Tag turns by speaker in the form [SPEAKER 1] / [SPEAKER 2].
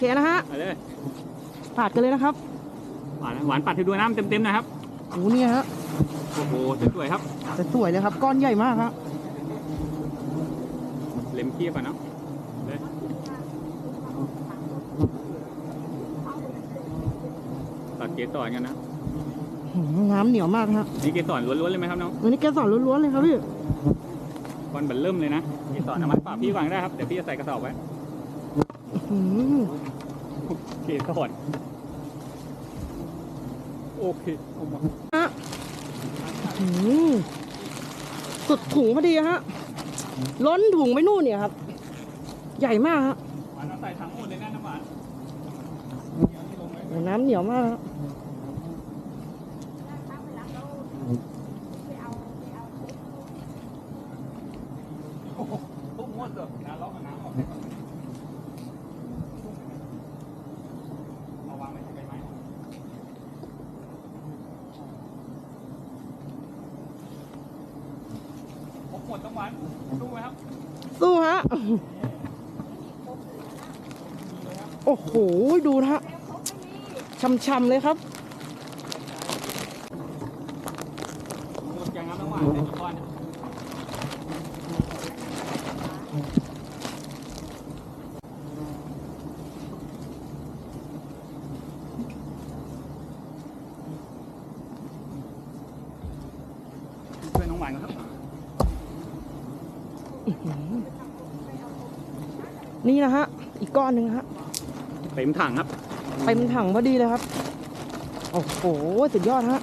[SPEAKER 1] เคนะฮะ
[SPEAKER 2] เอาเลย
[SPEAKER 1] ปาดกันเลยนะครับ
[SPEAKER 2] หวานหวานปัดให้ดูน้ำเต็มๆนะครับ
[SPEAKER 1] โอ้เนี่ยฮะ
[SPEAKER 2] โอ้โหสวยๆครับ
[SPEAKER 1] จะสวยเลยครับ ก้อนใหญ่มากครับ
[SPEAKER 2] เล็มเคี้ยวก่อนเนาะเลยตัดเกสรกันนะ
[SPEAKER 1] หืมน้ำเหนียวมากฮะ
[SPEAKER 2] นี่เกสรล้วนๆเลยไหมครับน้อง
[SPEAKER 1] วันนี้แกสอนล้วนๆเลยครับพี่
[SPEAKER 2] ก้อนเบันเริ่มเลยนะเกสรน้ำมันปะพี่วางได้ครับเดี๋ยวพี่จะใส่กระสอบไว้
[SPEAKER 1] หืม
[SPEAKER 2] เกสรโอเคเอามา
[SPEAKER 1] หืมสุดถุงพอดีฮะ ล้นถุงไปนู่นเนี่ยครับ ใหญ่มากฮะ
[SPEAKER 2] หวานเอาใส่ถังหมดเลยนะน้ำหวาน
[SPEAKER 1] โอ้น้ำเหนียวมากฮะ
[SPEAKER 2] ทุกงวดเถอะน้ำร้อนกับน้ำออกเอาวางไว้ที่ใบไม้ครบ หมดทั้งวันดูไหมครับ
[SPEAKER 1] สู้ฮะ โอ้โห ดูนะฮะช่ำๆเลยครับ
[SPEAKER 2] หมดยังครับน้ำหวานแต่กี่ก้อนเนี่ยช่วยน้องหวานก่อนครับ
[SPEAKER 1] นี่นะฮะ อีกก้อนหนึ่งฮะ
[SPEAKER 2] เต็มถังครับ
[SPEAKER 1] เต็มถังพอดีเลยครับ โอ้โห สุดยอดฮะ